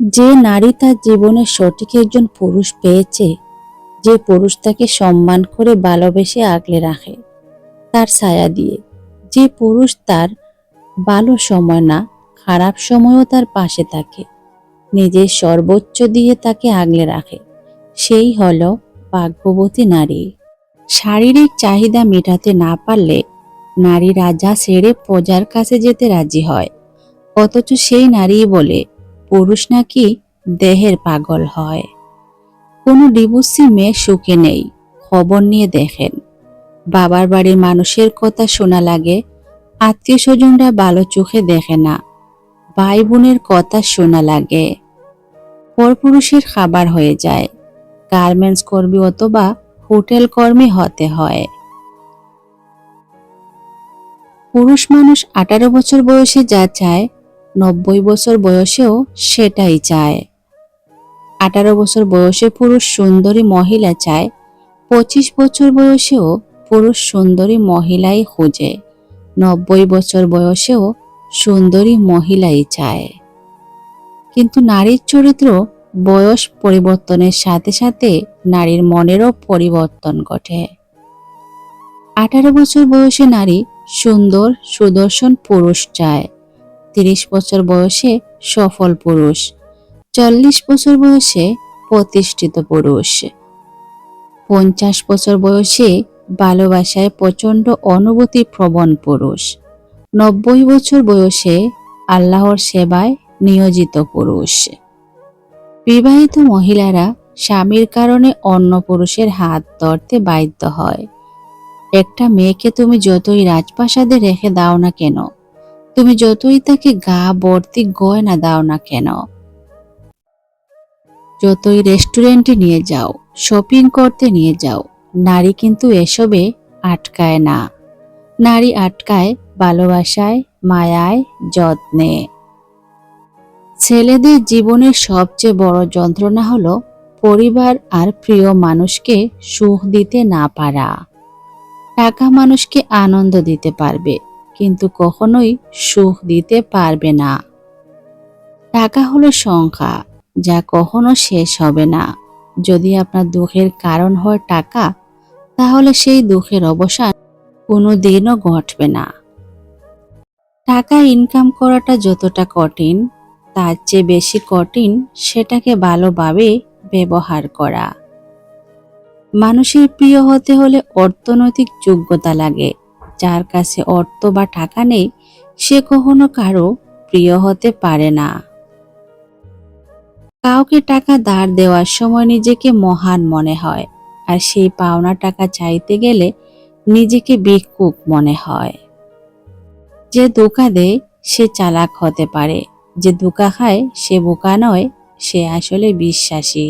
যে নারী তার জীবনে সঠিক একজন পুরুষ পেয়েছে, যে পুরুষ তাকে সম্মান করে ভালোবেসে আগলে রাখে, তার ছায়া দিয়ে। যে পুরুষ তার ভালো সময় না, খারাপ সময়ও তার পাশে থাকে, নিজের সর্বোচ্চ দিয়ে তাকে আগলে রাখে। সেই হল ভাগ্যবতী নারী। শারীরিক চাহিদা মেটাতে না পারলে নারী রাজা ছেড়ে প্রজার কাছে যেতে রাজি হয়। অথচ সেই নারী বলে পুরুষ নাকি দেহের পাগল হয়। কোনো ডিভোর্সি মেয়ে সুখে নেই, খবর নিয়ে দেখেন। বাবার বাড়ির মানুষের কথা শোনা লাগে আত্মীয় স্বজনরা ভালো চোখে দেখে না ভাই বোনের কথা শোনা লাগে। পরপুরুষের খাবার হয়ে যায়, গার্মেন্টস কর্মী অথবা হোটেল কর্মী হতে হয়। পুরুষ মানুষ আঠারো বছর বয়সে যা চায় নব্বই বছর বয়সেও সেটাই চায়। আঠারো বছর বয়সে পুরুষ সুন্দরী মহিলা চায়, পঁচিশ বছর বয়সেও পুরুষ সুন্দরী মহিলাই খোঁজে, নব্বই বছর বয়সেও সুন্দরী মহিলাই চায়। কিন্তু নারীর চরিত্র বয়স পরিবর্তনের সাথে সাথে নারীর মনেরও পরিবর্তন ঘটে। আঠারো বছর বয়সে নারী সুন্দর, সুদর্শন পুরুষ চায়। তিরিশ বছর বয়সে সফল পুরুষ, চল্লিশ বছর বয়সে প্রতিষ্ঠিত পুরুষ, পঞ্চাশ বছর বয়সে ভালোবাসায় প্রচণ্ড অনুভূতি প্রবণ পুরুষ, নব্বই বছর বয়সে আল্লাহর সেবায় নিয়োজিত পুরুষ। বিবাহিত মহিলারা স্বামীর কারণে অন্য পুরুষের হাত ধরতে বাধ্য হয়। একটা মেয়েকে তুমি যতই রাজপ্রাসাদে রেখে দাও না কেন তুমি যতই তাকে গা ভর্তি গয়না দাও না কেন? যতই রেস্টুরেন্টে নিয়ে যাও, শপিং করতে নিয়ে যাও, নারী কিন্তু এসবে আটকায় না। নারী আটকায় ভালোবাসায়, মায়ায়, যত্নে। ছেলেদের জীবনের সবচেয়ে বড় যন্ত্রণা হলো পরিবার আর প্রিয় মানুষকে সুখ দিতে না পারা। টাকা মানুষকে আনন্দ দিতে পারবে কিন্তু কখনোই সুখ দিতে পারবে না। টাকা হলো সংখ্যা, যা কখনো শেষ হবে না। যদি আপনার দুঃখের কারণ হয় টাকা, তাহলে সেই দুঃখের অবসান কোনো দিনও ঘটবে না। টাকা ইনকাম করাটা যতটা কঠিন, তার চেয়ে বেশি কঠিন সেটাকে ভালোভাবে ব্যবহার করা। মানুষের প্রিয় হতে হলে অর্থনৈতিক যোগ্যতা লাগে। যার কাছে অর্থ বা টাকা নেই, সে কখনো কারও প্রিয় হতে পারে না। কাউকে টাকা ধার দেওয়ার সময় নিজেকে মহান মনে হয়, আর সেই পাওনা টাকা চাইতে গেলে নিজেকে ভিক্ষুক মনে হয়। যে দোকা দেয়, সে চালাক হতে পারে, যে দোকা খায়, সে বোকা নয়, সে আসলে বিশ্বাসী।